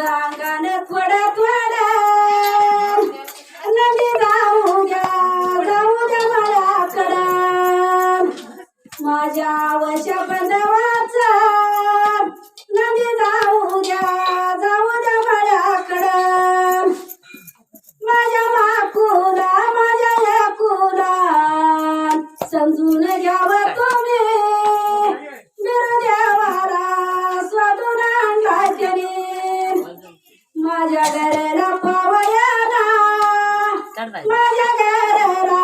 I'm gonna Sadanga माझ्या घराला पावयाला माझ्या घराला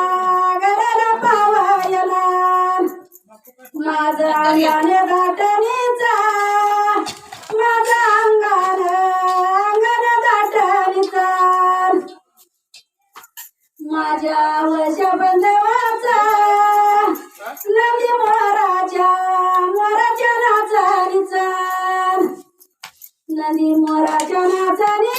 घराला पावयाला माझा अंगाने गाठणीचा माझा अंगान अंगान गाठणीचा माझ्या वशा नवी मोराच्या मोराच्या राजारीचा नदी मोरा Hazır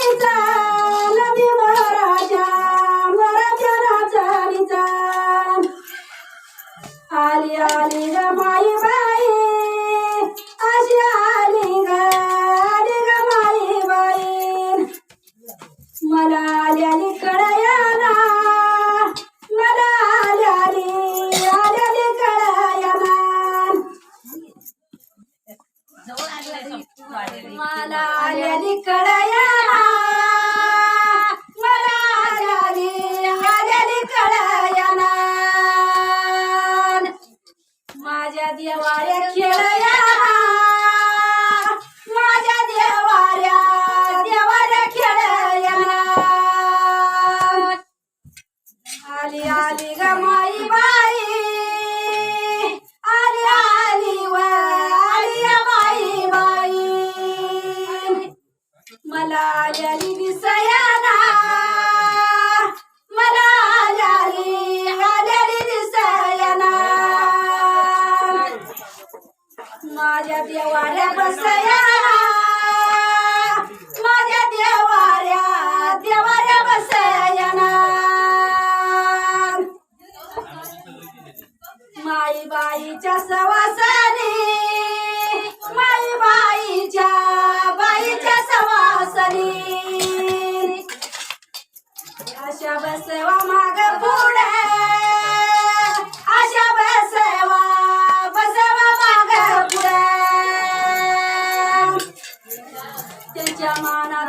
dia देवाऱ्या बसया. माझ्या देवाऱ्या देवाऱ्या बसया माई बाईच्या सवासा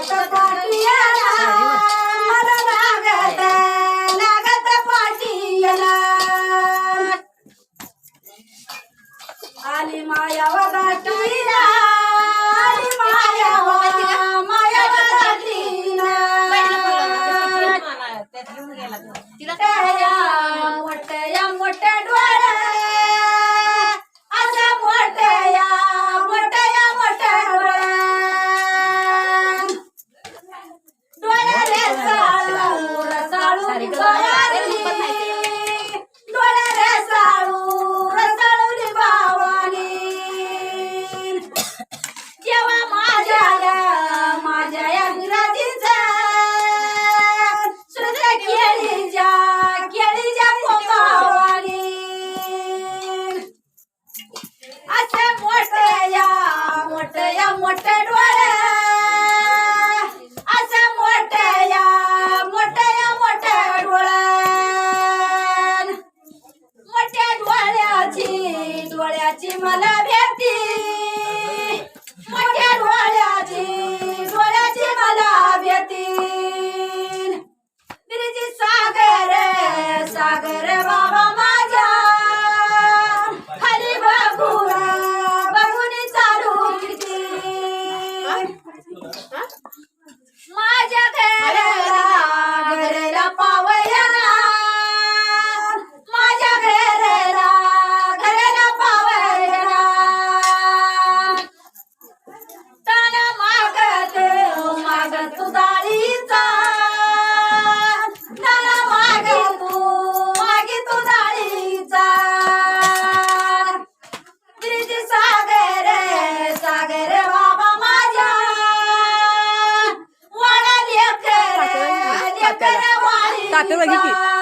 এত কাটিয়া portero Tá, pelo aqui.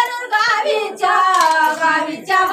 वरून गावीच्या गावीच्या